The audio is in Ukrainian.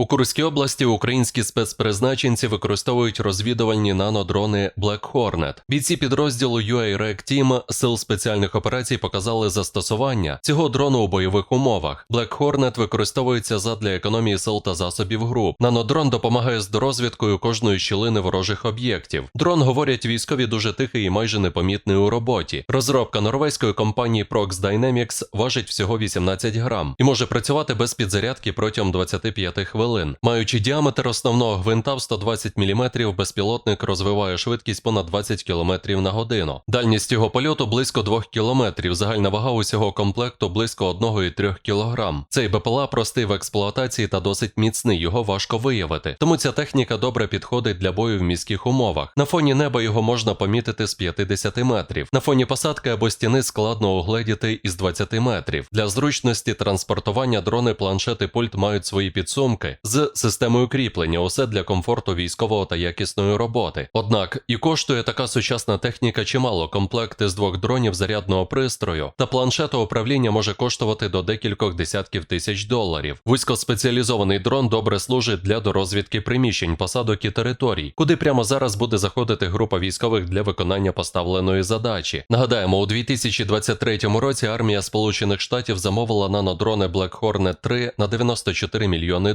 У Курській області українські спецпризначенці використовують розвідувальні нанодрони Black Hornet. Бійці підрозділу UAREC Team сил спеціальних операцій показали застосування цього дрону у бойових умовах. Black Hornet використовується задля економії сил та засобів груп. Нанодрон допомагає з дорозвідкою кожної щілини ворожих об'єктів. Дрон, говорять військові, дуже тихий і майже непомітний у роботі. Розробка норвезької компанії Prox Dynamics важить всього 18 грам і може працювати без підзарядки протягом 25 хвилин. Маючи діаметр основного гвинта в 120 мм, безпілотник розвиває швидкість понад 20 км на годину. Дальність його польоту близько 2 км, загальна вага усього комплекту близько 1,3 кг. Цей БПЛА простий в експлуатації та досить міцний, його важко виявити. Тому ця техніка добре підходить для бою в міських умовах. На фоні неба його можна помітити з 50 метрів. На фоні посадки або стіни складно угледіти із 20 метрів. Для зручності транспортування дрони, планшети, пульт мають свої підсумки з системою кріплення, усе для комфорту військового та якісної роботи. Однак і коштує така сучасна техніка чимало. Комплекти з двох дронів зарядного пристрою та планшета управління може коштувати до декількох десятків тисяч доларів. Вузькоспеціалізований дрон добре служить для дорозвідки приміщень, посадок і територій, куди прямо зараз буде заходити група військових для виконання поставленої задачі. Нагадаємо, у 2023 році армія Сполучених Штатів замовила нанодрони Black Hornet 3 на 94 мільйони